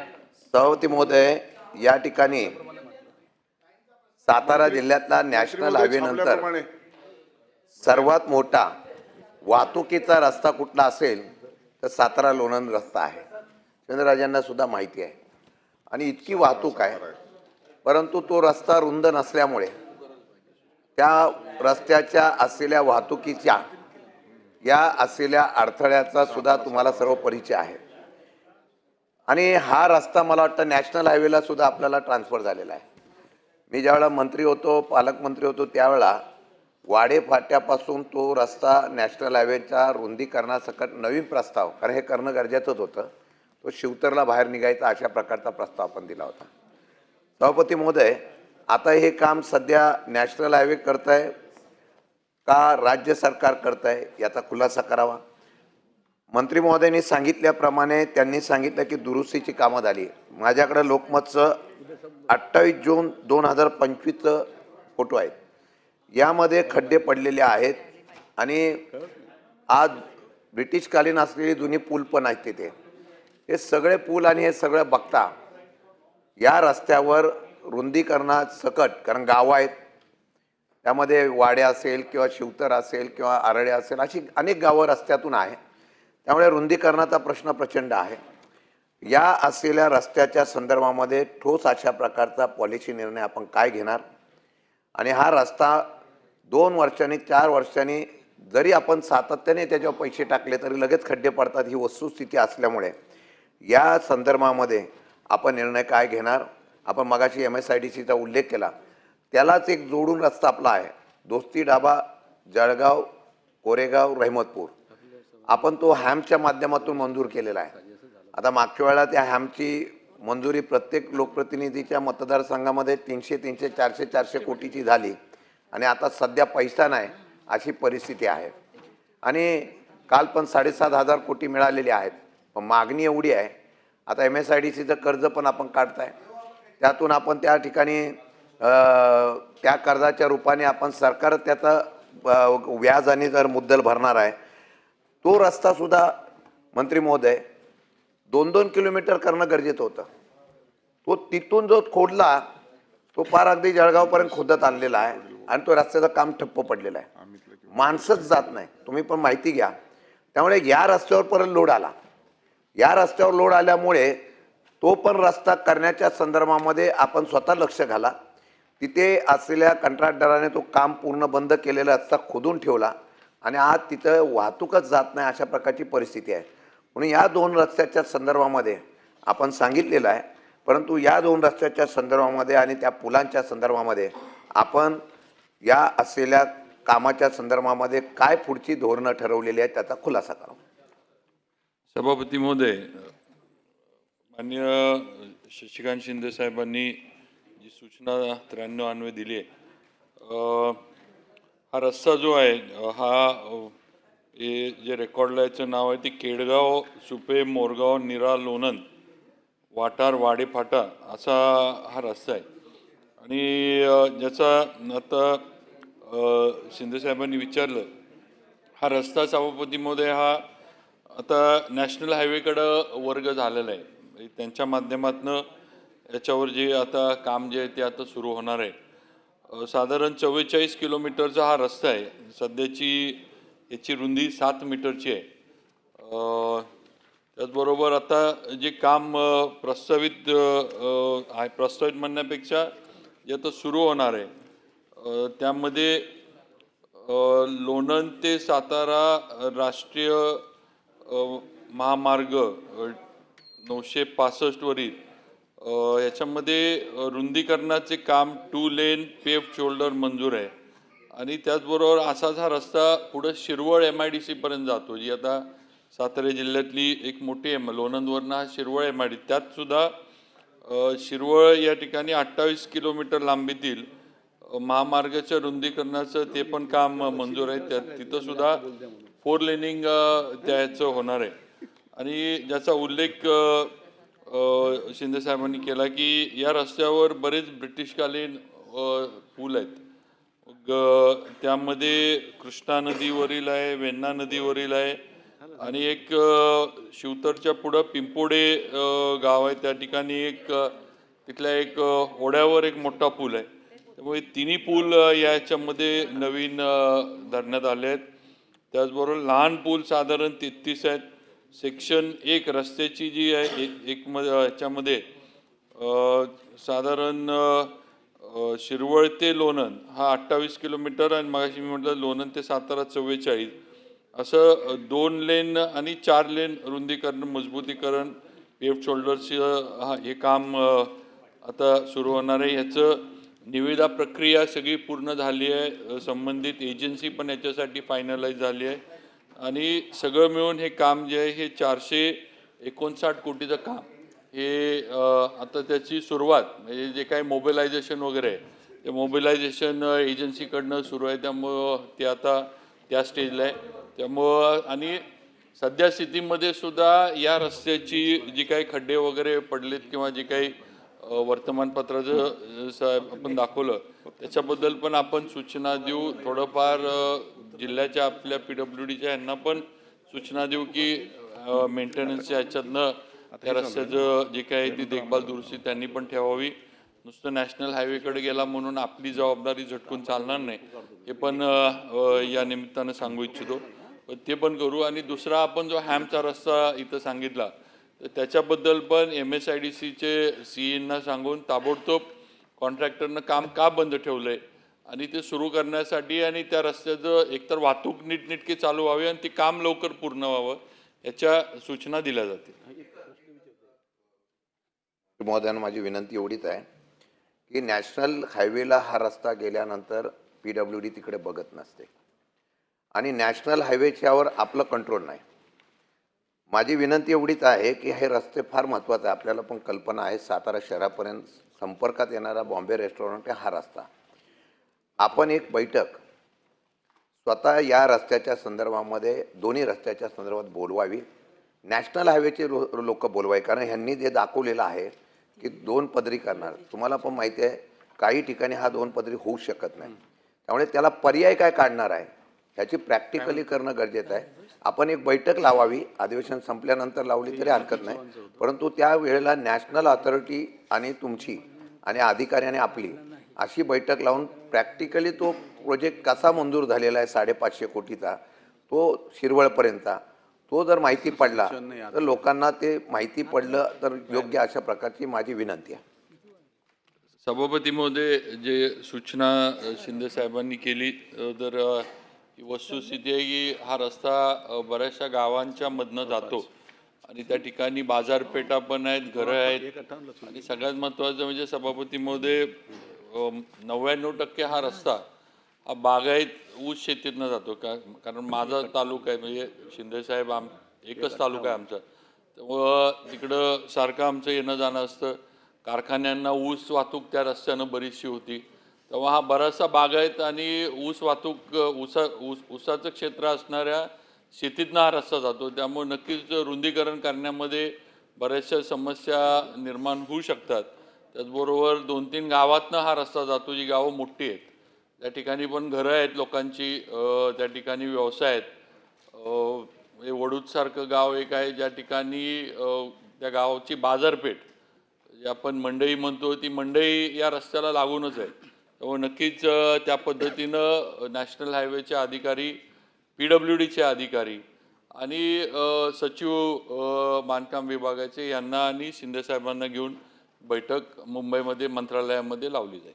सभापती महोदय या ठिकाणी सातारा जिल्ह्यातला नॅशनल हायवे नंतर छापल्याप्रमाणे. सर्वात मोठा वाहतुकीचा रस्ता कुठला असेल तर सातारा लोणंद रस्ता आहे. चंद्रराजांना सुद्धा माहिती आहे. आणि इतकी वाहतूक आहे. परंतु तो रस्ता रुंद नसल्यामुळे त्या रस्त्याच्या असलेल्या वाहतुकीच्या या असलेल्या अडथळ्याचा सुद्धा तुम्हाला सर्व परिचय आहे. आणि हा रस्ता मला वाटतं नॅशनल हायवेला सुद्धा आपल्याला ट्रान्सफर झालेला आहे. मी ज्यावेळा मंत्री होतो पालकमंत्री होतो त्यावेळा वाडे फाट्यापासून तो रस्ता नॅशनल हायवेच्या रुंदीकरणासकट नवीन प्रस्ताव कारण हे करणं गरजेचंच होतं तो शिवतरला बाहेर निघायचा अशा प्रकारचा प्रस्ताव आपण दिला होता. सभापती महोदय आता हे काम सध्या नॅशनल हायवे करत आहे का राज्य सरकार करत आहे याचा खुलासा करावा? मंत्री महोदयांनी सांगितल्याप्रमाणे त्यांनी सांगितलं की दुरुस्तीची कामं झाली. माझ्याकडं लोकमतचं अठ्ठावीस जून दोन हजार पंचवीसचं फोटो आहेत. यामध्ये खड्डे पडलेले आहेत आणि आज ब्रिटिशकालीन असलेली जुनी पूल पण आहेत तिथे. हे सगळे पूल आणि हे सगळं बघता या रस्त्यावर रुंदीकरणात सकट कारण गावं आहेत त्यामध्ये वाडे असेल किंवा शिवतर असेल किंवा आरळे असेल अशी अनेक गावं रस्त्यातून आहे. त्यामुळे रुंदीकरणाचा प्रश्न प्रचंड आहे. या असलेल्या रस्त्याच्या संदर्भामध्ये ठोस अशा प्रकारचा पॉलिसी निर्णय आपण काय घेणार? आणि हा रस्ता दोन वर्षांनी चार वर्षांनी जरी आपण सातत्याने त्याच्यावर पैसे टाकले तरी लगेच खड्डे पडतात ही वस्तुस्थिती असल्यामुळे. या संदर्भामध्ये आपण निर्णय काय घेणार? आपण मगाशी एम एस आय डी सीचा उल्लेख केला. त्यालाच एक जोडून रस्ता आपला आहे. दोस्ती डाबा जळगाव कोरेगाव रहमतपूर. आपण तो हॅमच्या माध्यमातून मंजूर केलेला आहे. आता मागच्या वेळेला त्या हॅमची मंजुरी प्रत्येक लोकप्रतिनिधीच्या मतदारसंघामध्ये तीनशे तीनशे चारशे चारशे कोटीची झाली. आणि आता सध्या पैसा नाही अशी परिस्थिती आहे. आणि काल पण साडेसात हजार कोटी मिळालेली आहेत. पण मागणी एवढी आहे. आता एम एस आय डी सीचं कर्ज पण आपण काढताय. त्यातून आपण त्या ठिकाणी त्या कर्जाच्या रूपाने आपण सरकार त्याचं व्याज आणि जर मुद्दल भरणार आहे तो रस्ता सुद्धा मंत्री महोदय दोन दोन किलोमीटर करणं गरजेचं होतं. तो तिथून जो खोदला तो फार अगदी जळगावपर्यंत खोदत आणलेला आहे आणि तो रस्त्याचं काम ठप्प पडलेलं आहे. माणसंच जात नाही. तुम्ही पण माहिती घ्या. त्यामुळे या रस्त्यावर परत लोड आला. या रस्त्यावर लोड आल्यामुळे तो पण रस्ता करण्याच्या संदर्भामध्ये आपण स्वतः लक्ष घाला. तिथे असलेल्या कंत्राटदाराने तो काम पूर्ण बंद केलेला रस्ता खोदून ठेवला. आणि आज तिथं वाहतूकच जात नाही अशा प्रकारची परिस्थिती आहे. म्हणून या दोन रस्त्याच्या संदर्भामध्ये आपण सांगितलेलं आहे. परंतु या दोन रस्त्याच्या संदर्भामध्ये आणि त्या पुलांच्या संदर्भामध्ये आपण या असलेल्या कामाच्या संदर्भामध्ये काय पुढची धोरणं ठरवलेली आहेत त्याचा खुलासा करा. सभापती महोदय मान्य शशिकांत शिंदे साहेबांनी जी सूचना त्र्याण्णव अन्वे दिली आहे हा रस्ता जो आहे हा हे जे रेकॉर्डला याचं नाव आहे ते केडगाव सुपे मोरगाव निरा लोणंद वाटार वाडे फाटा असा हा रस्ता आहे. आणि ज्याचा आता शिंदेसाहेबांनी विचारलं हा रस्ता सभापती महोदय हा आता नॅशनल हायवेकडं वर्ग झालेला आहे. म्हणजे त्यांच्या माध्यमातनं याच्यावर जे आता काम जे आहे ते आता सुरू होणार आहे. साधारण चव्वेचाळीस किलोमीटरचा हा रस्ता आहे. सध्याची याची रुंदी सात मीटरची आहे. त्याचबरोबर आता जे काम प्रस्तावित आहे प्रस्तावित म्हणण्यापेक्षा जे आता सुरू होणार आहे त्यामध्ये लोणंद ते सातारा राष्ट्रीय महामार्ग नऊशे पासष्टवरील याच्यामध्ये रुंदीकरणाचे काम टू लेन पेफ शोल्डर मंजूर आहे. आणि त्याचबरोबर असाच हा रस्ता पुढं शिरवळ एम आय डी सीपर्यंत जातो जी आता सातारा जिल्ह्यातली एक मोठी एम लोणंदवरनं हा शिरवळ एम आय डी त्यातसुद्धा शिरवळ या ठिकाणी अठ्ठावीस किलोमीटर लांबीतील महामार्गाच्या रुंदीकरणाचं ते पण काम मंजूर आहे. त्यात तिथंसुद्धा फोर लेनिंग त्याचं होणार आहे. आणि ज्याचा उल्लेख शिंदेसाहेबांनी शिंदे साहेबांनी केला की या रस्त्यावर बरेच ब्रिटिशकालीन पूल आहेत. ग त्यामध्ये कृष्णा नदीवरील आहे वेण्णा नदीवरील आहे आणि एक शिवतरच्या पुढं पिंपोडे गाव आहे. त्या ठिकाणी एक तिथल्या एक ओढ्यावर एक मोठा पूल आहे. त्यामुळे तिन्ही पूल याच्यामध्ये नवीन धरण्यात आले आहेत. त्याचबरोबर लहान पूल साधारण तेहतीस आहेत. सेक्शन एक रस्त्याची जी आहे एक एक म- याच्यामध्ये साधारण शिरवळ ते लोणंद हा अठ्ठावीस किलोमीटर आणि मगाशी मी म्हटलं लोणंद ते सातारा चव्वेचाळीस. असं दोन लेन आणि चार लेन रुंदीकरण मजबूतीकरण पेफ शोल्डरचं हा हे काम आता सुरू होणार आहे. ह्याचं निविदा प्रक्रिया सगळी पूर्ण झाली आहे. संबंधित एजन्सी पण याच्यासाठी फायनलाइज झाली आहे. आणि सगळं मिळून हे काम जे आहे हे चारशे एकोणसाठ कोटीचं काम. हे आता त्याची सुरुवात म्हणजे जे काही मोबिलायझेशन वगैरे आहे ते मोबिलायझेशन एजन्सीकडनं सुरू आहे. त्यामुळं ते आता त्या स्टेजला आहे. त्यामुळं आणि सध्या स्थितीमध्ये सुद्धा या रस्त्याची जी काही खड्डे वगैरे पडलेत किंवा जी काही वर्तमानपत्राचं साहेब आपण दाखवलं त्याच्याबद्दल पण आपण सूचना देऊ. थोडंफार जिल्ह्याच्या आपल्या पी डब्ल्यू डीच्या यांना पण सूचना देऊ की मेंटेनन्सच्या ह्याच्यातनं त्या रस्त्याचं जे काही ती देखभाल दुरुस्ती त्यांनी पण ठेवावी. नुसतं नॅशनल हायवेकडे गेला म्हणून आपली जबाबदारी झटकून चालणार नाही. हे पण या निमित्तानं सांगू इच्छितो. ते पण करू आणि दुसरा आपण जो हॅमचा रस्ता इथं सांगितला त्याच्याबद्दल पण एम एस आय डी सीचे सीईंना सांगून ताबडतोब कॉन्ट्रॅक्टरनं काम का बंद ठेवलं आहे आणि ते सुरू करण्यासाठी आणि त्या रस्त्याचं एकतर वाहतूक नीटनेटकी चालू व्हावी आणि ते काम लवकर पूर्ण व्हावं याच्या सूचना दिल्या जातील. महोदयांना माझी विनंती एवढीच आहे की नॅशनल हायवेला हा रस्ता गेल्यानंतर पी डब्ल्यू डी तिकडे बघत नसते. आणि नॅशनल हायवेच्यावर आपलं कंट्रोल नाही. माझी विनंती एवढीच आहे की हे रस्ते फार महत्त्वाचे आहे आपल्याला पण कल्पना आहे सातारा शहरापर्यंत संपर्कात येणारा बॉम्बे रेस्टॉरंट हा रस्ता. आपण एक बैठक स्वतः या रस्त्याच्या संदर्भामध्ये दोन्ही रस्त्याच्या संदर्भात बोलवावी. नॅशनल हायवेचे लो लोक बोलवावी. कारण ह्यांनी जे दाखवलेलं आहे की दोन पदरी करणार. तुम्हाला पण माहिती आहे काही ठिकाणी हा दोन पदरी होऊ शकत नाही. त्यामुळे त्याला पर्याय काय काढणार आहे? ह्याची प्रॅक्टिकली करणं गरजेचं आहे. आपण एक बैठक लावावी अधिवेशन संपल्यानंतर लावली तरी हरकत नाही. परंतु त्या वेळेला नॅशनल अथॉरिटी आणि तुमची आणि अधिकाऱ्याने आपली अशी बैठक लावून प्रॅक्टिकली तो प्रोजेक्ट कसा मंजूर झालेला आहे साडेपाचशे कोटीचा तो शिरवळपर्यंतचा तो जर माहिती पडला तर लोकांना ते माहिती पडलं तर योग्य अशा प्रकारची माझी विनंती आहे. सभापती महोदय जे सूचना शिंदे साहेबांनी केली तर वस्तुस्थिती आहे की हा रस्ता बऱ्याचशा गावांच्या मधनं जातो. आणि त्या ठिकाणी बाजारपेठा पण आहेत घरं आहेत. आणि सगळ्यात महत्त्वाचं म्हणजे सभापती महोदय अ, नव्याण्णव टक्के हा रस्ता हा बागायत ऊस शेतीतनं जातो. का कारण माझा तालुका आहे म्हणजे शिंदे साहेब आम एकच तालुका आहे आमचा. त्यामुळं तिकडं सारखं आमचं येणं जाणं असतं. कारखान्यांना ऊस वाहतूक त्या रस्त्यानं बरीचशी होती. तेव्हा हा बराचसा बागायत आणि ऊस वाहतूक ऊसा ऊस ऊसाचं क्षेत्र असणाऱ्या शेतीतनं हा रस्ता जातो. त्यामुळे नक्कीच रुंदीकरण करण्यामध्ये बऱ्याचशा समस्या निर्माण होऊ शकतात. त्याचबरोबर दोन तीन गावातनं हा रस्ता जातो जी गावं मोठी आहेत. त्या ठिकाणी पण घरं आहेत लोकांची त्या ठिकाणी व्यवसाय आहेत. हे वडूदसारखं गाव एक आहे ज्या ठिकाणी त्या गावाची बाजारपेठ जे आपण मंडई म्हणतो ती मंडई या रस्त्याला लागूनच आहे. हो नक्कीच त्या पद्धतीनं नॅशनल हायवेचे अधिकारी पी डब्ल्यू डीचे अधिकारी आणि सचिव बांधकाम विभागाचे यांना आणि शिंदेसाहेबांना घेऊन बैठक मुंबईमध्ये मंत्रालयामध्ये लावली जाईल.